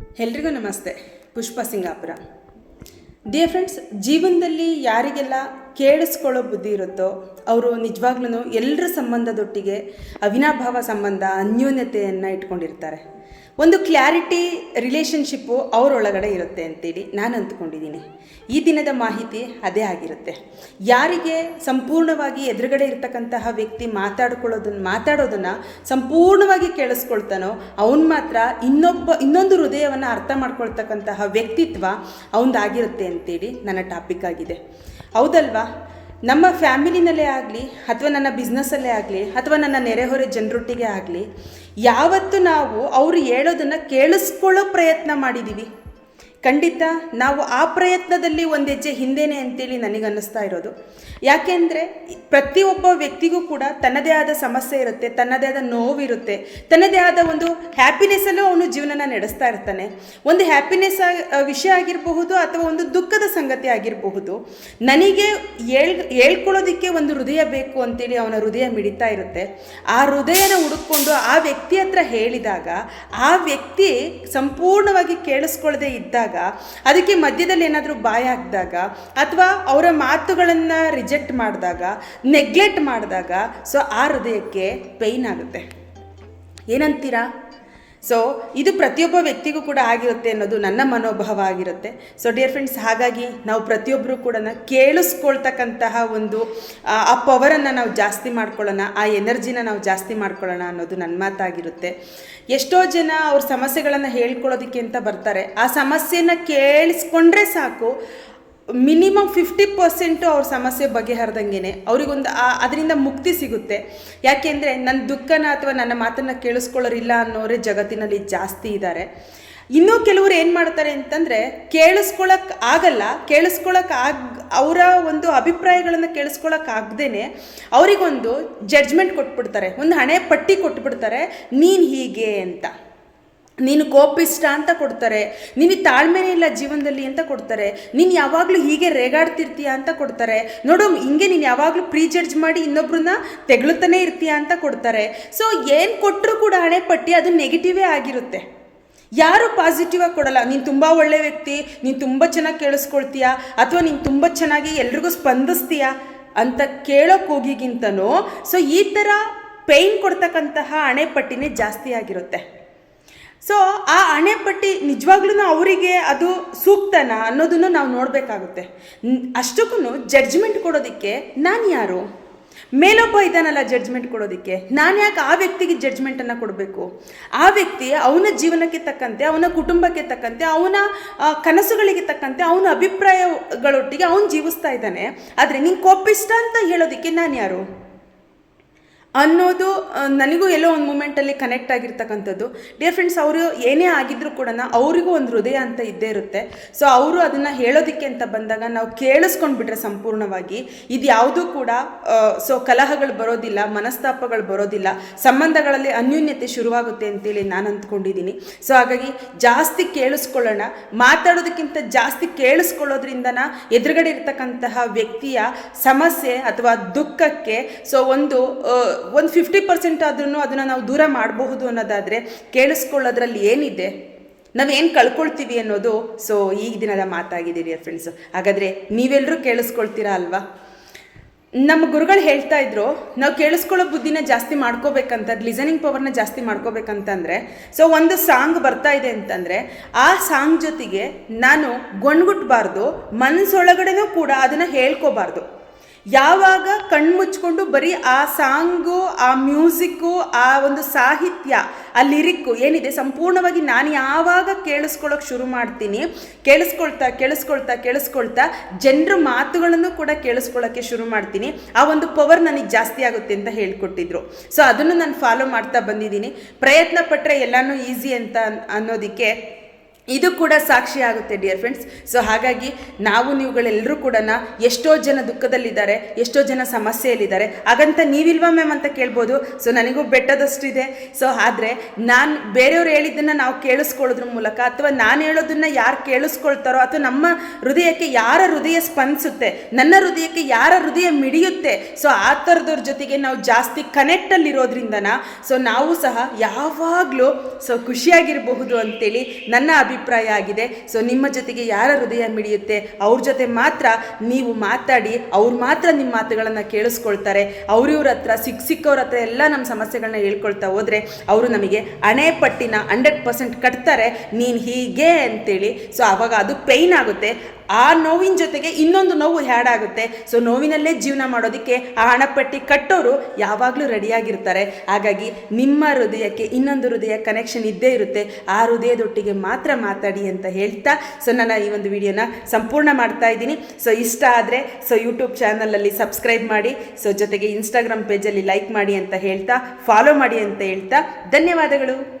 ಎಲ್ರಿಗೂ ನಮಸ್ತೆ. ಪುಷ್ಪ Singapore. Dear friends ಜೀವನದಲ್ಲಿ ಯಾರಿಗೆಲ್ಲ ಕೇಳಿಸ್ಕೊಳ್ಳೋ ಬುದ್ಧಿ ಇರುತ್ತೋ ಅವರು ನಿಜವಾಗ್ಲೂ ಎಲ್ಲರ ಸಂಬಂಧದೊಟ್ಟಿಗೆ ಅವಿನಾಭಾವ ಸಂಬಂಧ, ಅನ್ಯೋನ್ಯತೆಯನ್ನು ಇಟ್ಕೊಂಡಿರ್ತಾರೆ. ಒಂದು ಕ್ಲಾರಿಟಿ ರಿಲೇಷನ್ಶಿಪ್ಪು ಅವರೊಳಗಡೆ ಇರುತ್ತೆ ಅಂತೇಳಿ ನಾನು ಅಂದ್ಕೊಂಡಿದ್ದೀನಿ. ಈ ದಿನದ ಮಾಹಿತಿ ಅದೇ ಆಗಿರುತ್ತೆ. ಯಾರಿಗೆ ಸಂಪೂರ್ಣವಾಗಿ ಎದುರುಗಡೆ ಇರತಕ್ಕಂತಹ ವ್ಯಕ್ತಿ ಮಾತಾಡ್ಕೊಳ್ಳೋದನ್ನು ಮಾತಾಡೋದನ್ನು ಸಂಪೂರ್ಣವಾಗಿ ಕೇಳಿಸ್ಕೊಳ್ತಾನೋ, ಅವನು ಮಾತ್ರ ಇನ್ನೊಬ್ಬ, ಇನ್ನೊಂದು ಹೃದಯವನ್ನು ಅರ್ಥ ಮಾಡ್ಕೊಳ್ತಕ್ಕಂತಹ ವ್ಯಕ್ತಿತ್ವ ಅವನದಾಗಿರುತ್ತೆ ಅಂತೇಳಿ ನನ್ನ ಟಾಪಿಕ್ ಆಗಿದೆ. ಹೌದಲ್ವಾ? ನಮ್ಮ ಫ್ಯಾಮಿಲಿನಲ್ಲೇ ಆಗಲಿ, ಅಥವಾ ನನ್ನ ಬಿಸ್ನೆಸ್ಸಲ್ಲೇ ಆಗಲಿ, ಅಥವಾ ನನ್ನ ನೆರೆಹೊರೆ ಜನರೊಟ್ಟಿಗೆ ಆಗಲಿ, ಯಾವತ್ತು ನಾವು ಅವರು ಹೇಳೋದನ್ನು ಕೇಳಿಸ್ಕೊಳ್ಳೋ ಪ್ರಯತ್ನ ಮಾಡಿದ್ದೀವಿ ಖಂಡಿತ ನಾವು ಆ ಪ್ರಯತ್ನದಲ್ಲಿ ಒಂದು ಹೆಜ್ಜೆ ಹಿಂದೆನೆ ಅಂತೇಳಿ ನನಗನ್ನಿಸ್ತಾ ಇರೋದು. ಯಾಕೆಂದರೆ ಪ್ರತಿಯೊಬ್ಬ ವ್ಯಕ್ತಿಗೂ ಕೂಡ ತನ್ನದೇ ಆದ ಸಮಸ್ಯೆ ಇರುತ್ತೆ, ತನ್ನದೇ ಆದ ನೋವಿರುತ್ತೆ, ತನ್ನದೇ ಆದ ಒಂದು ಹ್ಯಾಪಿನೆಸ್ಸಲ್ಲೂ ಅವನು ಜೀವನನ ನಡೆಸ್ತಾ ಇರ್ತಾನೆ. ಒಂದು ಹ್ಯಾಪಿನೆಸ್ ವಿಷಯ ಆಗಿರಬಹುದು ಅಥವಾ ಒಂದು ದುಃಖದ ಸಂಗತಿ ಆಗಿರಬಹುದು, ನನಗೆ ಹೇಳ್, ಹೇಳ್ಕೊಳ್ಳೋದಕ್ಕೆ ಒಂದು ಹೃದಯ ಬೇಕು ಅಂತೇಳಿ ಅವನ ಹೃದಯ ಮಿಡಿತಾ ಇರುತ್ತೆ. ಆ ಹೃದಯನ ಹುಡುಕೊಂಡು ಆ ವ್ಯಕ್ತಿ ಹತ್ರ ಹೇಳಿದಾಗ ಆ ವ್ಯಕ್ತಿ ಸಂಪೂರ್ಣವಾಗಿ ಕೇಳಿಸ್ಕೊಳ್ಳದೆ ಇದ್ದಾಗ ಅದಕ್ಕೆ ಮಧ್ಯದಲ್ಲಿ ಏನಾದರೂ ಬಾಯ್ ಹಾಕಿದಾಗ, ಅಥವಾ ಅವರ ಮಾತುಗಳನ್ನು ರಿಜೆಕ್ಟ್ ಮಾಡಿದಾಗ ನೆಗ್ಲೆಕ್ಟ್ ಮಾಡಿದಾಗ, ಸೊ ಆ ಹೃದಯಕ್ಕೆ ಪೇಯ್ನ್ ಆಗುತ್ತೆ. ಏನಂತೀರಾ? ಸೊ ಇದು ಪ್ರತಿಯೊಬ್ಬ ವ್ಯಕ್ತಿಗೂ ಕೂಡ ಆಗಿರುತ್ತೆ ಅನ್ನೋದು ನನ್ನ ಮನೋಭಾವ ಆಗಿರುತ್ತೆ. ಸೊ ಡಿಯರ್ ಫ್ರೆಂಡ್ಸ್ ಹಾಗಾಗಿ ನಾವು ಪ್ರತಿಯೊಬ್ಬರು ಕೂಡ ಕೇಳಿಸ್ಕೊಳ್ತಕ್ಕಂತಹ ಒಂದು, ಆ ಪವರನ್ನು ನಾವು ಜಾಸ್ತಿ ಮಾಡ್ಕೊಳ್ಳೋಣ, ಆ ಎನರ್ಜಿನ ನಾವು ಜಾಸ್ತಿ ಮಾಡ್ಕೊಳ್ಳೋಣ ಅನ್ನೋದು ನನ್ನ ಮಾತಾಗಿರುತ್ತೆ. ಎಷ್ಟೋ ಜನ ಅವ್ರ ಸಮಸ್ಯೆಗಳನ್ನು ಹೇಳ್ಕೊಳ್ಳೋದಕ್ಕೆ ಅಂತ ಬರ್ತಾರೆ. ಆ ಸಮಸ್ಯೆನ ಕೇಳಿಸ್ಕೊಂಡ್ರೆ ಸಾಕು ಮಿನಿಮಮ್ ಫಿಫ್ಟಿ ಪರ್ಸೆಂಟು ಅವ್ರ ಸಮಸ್ಯೆ ಬಗೆಹರಿದಂಗೆ ಅವರಿಗೊಂದು ಅದರಿಂದ ಮುಕ್ತಿ ಸಿಗುತ್ತೆ. ಯಾಕೆಂದರೆ ನನ್ನ ದುಃಖನ ಅಥವಾ ನನ್ನ ಮಾತನ್ನು ಕೇಳಿಸ್ಕೊಳ್ಳೋರಿಲ್ಲ ಅನ್ನೋರೇ ಜಗತ್ತಿನಲ್ಲಿ ಜಾಸ್ತಿ ಇದ್ದಾರೆ ಇನ್ನೂ ಕೆಲವರು ಏನು ಮಾಡ್ತಾರೆ ಅಂತಂದರೆ ಕೇಳಿಸ್ಕೊಳಕ್ಕೆ ಆಗಲ್ಲ ಕೇಳಿಸ್ಕೊಳಕ್ಕೆ ಆಗ, ಅವರ ಒಂದು ಅಭಿಪ್ರಾಯಗಳನ್ನು ಕೇಳಿಸ್ಕೊಳಕ್ಕೆ ಆಗದೇನೆ ಅವರಿಗೊಂದು ಜಡ್ಜ್ಮೆಂಟ್ ಕೊಟ್ಬಿಡ್ತಾರೆ. ಒಂದು ಹಣೆ ಪಟ್ಟಿ ಕೊಟ್ಬಿಡ್ತಾರೆ, ನೀನು ಹೀಗೆ ಅಂತ. ನೀನು ಕೋಪಿಷ್ಟ ಅಂತ ಕೊಡ್ತಾರೆ ನಿನಗೆ ತಾಳ್ಮೆನೇ ಇಲ್ಲ ಜೀವನದಲ್ಲಿ ಅಂತ ಕೊಡ್ತಾರೆ, ನೀನು ಯಾವಾಗಲೂ ಹೀಗೆ ರೇಗಾಡ್ತಿರ್ತೀಯ ಅಂತ ಕೊಡ್ತಾರೆ. ನೋಡು, ಹಿಂಗೆ ನೀನು ಯಾವಾಗಲೂ ಪ್ರೀ ಜಡ್ಜ್ ಮಾಡಿ ಇನ್ನೊಬ್ರನ್ನ ತೆಗಳುತ್ತಾನೆ ಇರ್ತೀಯ ಅಂತ ಕೊಡ್ತಾರೆ. ಸೊ ಏನು ಕೊಟ್ಟರು ಕೂಡ ಹಣೆ ಪಟ್ಟಿ ಅದು ನೆಗೆಟಿವೇ ಆಗಿರುತ್ತೆ. ಯಾರು ಪಾಸಿಟಿವ್ ಆಗಿ ಕೊಡಲ್ಲ. ನೀನು ತುಂಬ ಒಳ್ಳೆ ವ್ಯಕ್ತಿ, ನೀನು ತುಂಬ ಚೆನ್ನಾಗಿ ಕೇಳಿಸ್ಕೊಳ್ತೀಯ, ಅಥವಾ ನೀನು ತುಂಬ ಚೆನ್ನಾಗಿ ಎಲ್ರಿಗೂ ಸ್ಪಂದಿಸ್ತೀಯ ಅಂತ ಕೇಳೋಕೆ ಹೋಗಿಗಿಂತನೂ ಸೊ ಈ ಥರ ಪೇಯ್ನ್ ಕೊಡ್ತಕ್ಕಂತಹ ಹಣೆಪಟ್ಟಿನೇ ಜಾಸ್ತಿ ಆಗಿರುತ್ತೆ. ಸೊ ಆ ಅಣೆಪಟ್ಟಿ ನಿಜವಾಗ್ಲೂ ಅವರಿಗೆ ಅದು ಸೂಕ್ತನಾ ಅನ್ನೋದನ್ನು ನಾವು ನೋಡಬೇಕಾಗುತ್ತೆ. ಅಷ್ಟಕ್ಕೂ ಜಡ್ಜ್ಮೆಂಟ್ ಕೊಡೋದಕ್ಕೆ ನಾನು ಯಾರು? ಮೇಲೊಬ್ಬ ಇದ್ದಾನಲ್ಲ ಜಡ್ಜ್ಮೆಂಟ್ ಕೊಡೋದಕ್ಕೆ. ನಾನು ಯಾಕೆ ಆ ವ್ಯಕ್ತಿಗೆ ಜಡ್ಜ್ಮೆಂಟನ್ನು ಕೊಡಬೇಕು? ಆ ವ್ಯಕ್ತಿ ಅವನ ಜೀವನಕ್ಕೆ ತಕ್ಕಂತೆ, ಅವನ ಕುಟುಂಬಕ್ಕೆ ತಕ್ಕಂತೆ, ಅವನ ಕನಸುಗಳಿಗೆ ತಕ್ಕಂತೆ, ಅವನ ಅಭಿಪ್ರಾಯಗಳೊಟ್ಟಿಗೆ ಅವನು ಜೀವಿಸ್ತಾ ಇದ್ದಾನೆ. ಆದರೆ ನೀನು ಕೋಪಿಷ್ಟ ಅಂತ ಹೇಳೋದಕ್ಕೆ ನಾನು ಯಾರು? ಅನ್ನೋದು ನನಗೂ ಎಲ್ಲೋ ಒಂದು ಮೂಮೆಂಟಲ್ಲಿ ಕನೆಕ್ಟ್ ಆಗಿರ್ತಕ್ಕಂಥದ್ದು. ಡಿಯರ್ ಫ್ರೆಂಡ್ಸ್ ಅವರು ಏನೇ ಆಗಿದ್ರೂ ಕೂಡ ಅವರಿಗೂ ಒಂದು ಹೃದಯ ಅಂತ ಇದ್ದೇ ಇರುತ್ತೆ. ಸೊ ಅವರು ಅದನ್ನು ಹೇಳೋದಕ್ಕೆ ಅಂತ ಬಂದಾಗ ನಾವು ಕೇಳಿಸ್ಕೊಂಡ್ಬಿಟ್ರೆ ಸಂಪೂರ್ಣವಾಗಿ ಇದು ಯಾವುದೂ ಕೂಡ ಸೊ ಕಲಹಗಳು ಬರೋದಿಲ್ಲ, ಮನಸ್ತಾಪಗಳು ಬರೋದಿಲ್ಲ, ಸಂಬಂಧಗಳಲ್ಲಿ ಅನ್ಯೂನ್ಯತೆ ಶುರುವಾಗುತ್ತೆ ಅಂತೇಳಿ ನಾನು ಅಂದ್ಕೊಂಡಿದ್ದೀನಿ ಸೊ ಹಾಗಾಗಿ ಜಾಸ್ತಿ ಕೇಳಿಸ್ಕೊಳ್ಳೋಣ. ಮಾತಾಡೋದಕ್ಕಿಂತ ಜಾಸ್ತಿ ಕೇಳಿಸ್ಕೊಳ್ಳೋದ್ರಿಂದನ ಎದುರುಗಡೆ ಇರ್ತಕ್ಕಂತಹ ವ್ಯಕ್ತಿಯ ಸಮಸ್ಯೆ ಅಥವಾ ದುಃಖಕ್ಕೆ ಸೊ ಒಂದು ಒಂದು ಫಿಫ್ಟಿ ಪರ್ಸೆಂಟ್ ಆದ್ರೂ ಅದನ್ನು ನಾವು ದೂರ ಮಾಡಬಹುದು ಅನ್ನೋದಾದರೆ ಕೇಳಿಸ್ಕೊಳ್ಳೋದ್ರಲ್ಲಿ ಏನಿದೆ? ನಾವೇನು ಕಳ್ಕೊಳ್ತೀವಿ ಅನ್ನೋದು. ಸೊ ಈ ದಿನದ ಮಾತಾಗಿದೆ ಫ್ರೆಂಡ್ಸ್ ಹಾಗಾದರೆ ನೀವೆಲ್ಲರೂ ಕೇಳಿಸ್ಕೊಳ್ತೀರಾ ಅಲ್ವಾ? ನಮ್ಮ ಗುರುಗಳು ಹೇಳ್ತಾ ಇದ್ರು, ನಾವು ಕೇಳಿಸ್ಕೊಳ್ಳೋ ಬುದ್ಧಿನ ಜಾಸ್ತಿ ಮಾಡ್ಕೋಬೇಕಂತ ಲಿಸನಿಂಗ್ ಪವರ್ನ ಜಾಸ್ತಿ ಮಾಡ್ಕೋಬೇಕಂತಂದರೆ ಸೊ ಒಂದು ಸಾಂಗ್ ಬರ್ತಾ ಇದೆ ಅಂತಂದರೆ, ಆ ಸಾಂಗ್ ಜೊತೆಗೆ ನಾನು ಗೊಣ್ಗುಟ್ಬಾರ್ದು ಮನಸ್ಸೊಳಗಡೆನೂ ಕೂಡ ಅದನ್ನು ಹೇಳ್ಕೋಬಾರ್ದು. ಯಾವಾಗ ಕಣ್ಮುಚ್ಕೊಂಡು ಬರೀ ಆ ಸಾಂಗು, ಆ ಮ್ಯೂಸಿಕ್ಕು, ಆ ಒಂದು ಸಾಹಿತ್ಯ, ಆ ಲಿರಿಕ್ಕು ಏನಿದೆ ಸಂಪೂರ್ಣವಾಗಿ ನಾನು ಯಾವಾಗ ಕೇಳಿಸ್ಕೊಳ್ಳೋಕೆ ಶುರು ಮಾಡ್ತೀನಿ, ಕೇಳಿಸ್ಕೊಳ್ತಾ ಕೇಳಿಸ್ಕೊಳ್ತಾ ಕೇಳಿಸ್ಕೊಳ್ತಾ ಜನರ ಮಾತುಗಳನ್ನು ಕೂಡ ಕೇಳಿಸ್ಕೊಳ್ಳೋಕ್ಕೆ ಶುರು ಮಾಡ್ತೀನಿ. ಆ ಒಂದು ಪವರ್ ನನಗೆ ಜಾಸ್ತಿ ಆಗುತ್ತೆ ಅಂತ ಹೇಳ್ಕೊಟ್ಟಿದ್ರು. ಸೊ ಅದನ್ನು ನಾನು ಫಾಲೋ ಮಾಡ್ತಾ ಬಂದಿದ್ದೀನಿ. ಪ್ರಯತ್ನ ಪಟ್ಟರೆ ಎಲ್ಲನೂ ಈಸಿ ಅಂತ ಅನ್- ಅನ್ನೋದಕ್ಕೆ ಇದು ಕೂಡ ಸಾಕ್ಷಿ ಆಗುತ್ತೆ ಡಿಯರ್ ಫ್ರೆಂಡ್ಸ್ ಸೊ ಹಾಗಾಗಿ ನಾವು ನೀವುಗಳೆಲ್ಲರೂ ಕೂಡ ಎಷ್ಟೋ ಜನ ದುಃಖದಲ್ಲಿದ್ದಾರೆ, ಎಷ್ಟೋ ಜನ ಸಮಸ್ಯೆಯಲ್ಲಿದ್ದಾರೆ. ಹಾಗಂತ ನೀವಿಲ್ವಾ ಮ್ಯಾಮ್ ಅಂತ ಕೇಳ್ಬೋದು. ಸೊ ನನಗೂ ಬೆಟ್ಟದಷ್ಟಿದೆ. ಸೊ ಆದರೆ ನಾನು ಬೇರೆಯವ್ರು ಹೇಳಿದ್ದನ್ನು ನಾವು ಕೇಳಿಸ್ಕೊಳ್ಳೋದ್ರ ಮೂಲಕ ಅಥವಾ ನಾನು ಹೇಳೋದನ್ನ ಯಾರು ಕೇಳಿಸ್ಕೊಳ್ತಾರೋ ಅಥವಾ ನಮ್ಮ ಹೃದಯಕ್ಕೆ ಯಾರ ಹೃದಯ ಸ್ಪಂದಿಸುತ್ತೆ, ನನ್ನ ಹೃದಯಕ್ಕೆ ಯಾರ ಹೃದಯ ಮಿಡಿಯುತ್ತೆ ಸೊ ಆ ಥರದವ್ರ ಜೊತೆಗೆ ನಾವು ಜಾಸ್ತಿ ಕನೆಕ್ಟಲ್ಲಿರೋದ್ರಿಂದನ ಸೊ ನಾವು ಸಹ ಯಾವಾಗಲೂ ಸೊ ಖುಷಿಯಾಗಿರಬಹುದು ಅಂತೇಳಿ ನನ್ನ ಅಭಿಪ್ರಾಯ ಆಗಿದೆ. ಸೊ ನಿಮ್ಮ ಜೊತೆಗೆ ಯಾರ ಹೃದಯ ಮಿಡಿಯುತ್ತೆ? ಅವ್ರ ಜೊತೆ ಮಾತ್ರ ನೀವು ಮಾತಾಡಿ, ಅವ್ರು ಮಾತ್ರ ನಿಮ್ಮ ಮಾತುಗಳನ್ನು ಕೇಳಿಸ್ಕೊಳ್ತಾರೆ. ಅವ್ರಿವ್ರ ಹತ್ರ ಸಿಕ್ಕ ಸಿಕ್ಕವ್ರ ಹತ್ರ ಎಲ್ಲ ನಮ್ಮ ಸಮಸ್ಯೆಗಳನ್ನ ಹೇಳ್ಕೊಳ್ತಾ ಹೋದರೆ ಅವರು ನಮಗೆ ಹಣೆ ಪಟ್ಟಿನ ಹಂಡ್ರೆಡ್ ಪರ್ಸೆಂಟ್ ಕಟ್ತಾರೆ. ನೀನು ಹೀಗೆ ಅಂತೇಳಿ. ಸೊ ಆವಾಗ ಅದು ಪೇಯ್ನ್ ಆಗುತ್ತೆ. ಆ ನೋವಿನ ಜೊತೆಗೆ ಇನ್ನೊಂದು ನೋವು ಹ್ಯಾಡ್ ಆಗುತ್ತೆ. ಸೊ ನೋವಿನಲ್ಲೇ ಜೀವನ ಮಾಡೋದಕ್ಕೆ ಆ ಹಣಪಟ್ಟಿ ಕಟ್ಟೋರು ಯಾವಾಗಲೂ ರೆಡಿಯಾಗಿರ್ತಾರೆ. ಹಾಗಾಗಿ ನಿಮ್ಮ ಹೃದಯಕ್ಕೆ ಇನ್ನೊಂದು ಹೃದಯ ಕನೆಕ್ಷನ್ ಇದ್ದೇ ಇರುತ್ತೆ. ಆ ಹೃದಯದೊಟ್ಟಿಗೆ ಮಾತ್ರ ಮಾತಾಡಿ ಅಂತ ಹೇಳ್ತಾ ಸೊ ನಾನು ಈ ಒಂದು ವಿಡಿಯೋನ ಸಂಪೂರ್ಣ ಮಾಡ್ತಾ ಇದ್ದೀನಿ. ಸೊ ಇಷ್ಟ ಆದರೆ ಸೊ ಯೂಟ್ಯೂಬ್ ಚಾನಲಲ್ಲಿ ಸಬ್ಸ್ಕ್ರೈಬ್ ಮಾಡಿ ಸೊ ಜೊತೆಗೆ ಇನ್ಸ್ಟಾಗ್ರಾಮ್ ಪೇಜಲ್ಲಿ ಲೈಕ್ ಮಾಡಿ ಅಂತ ಹೇಳ್ತಾ ಫಾಲೋ ಮಾಡಿ ಅಂತ ಹೇಳ್ತಾ, ಧನ್ಯವಾದಗಳು.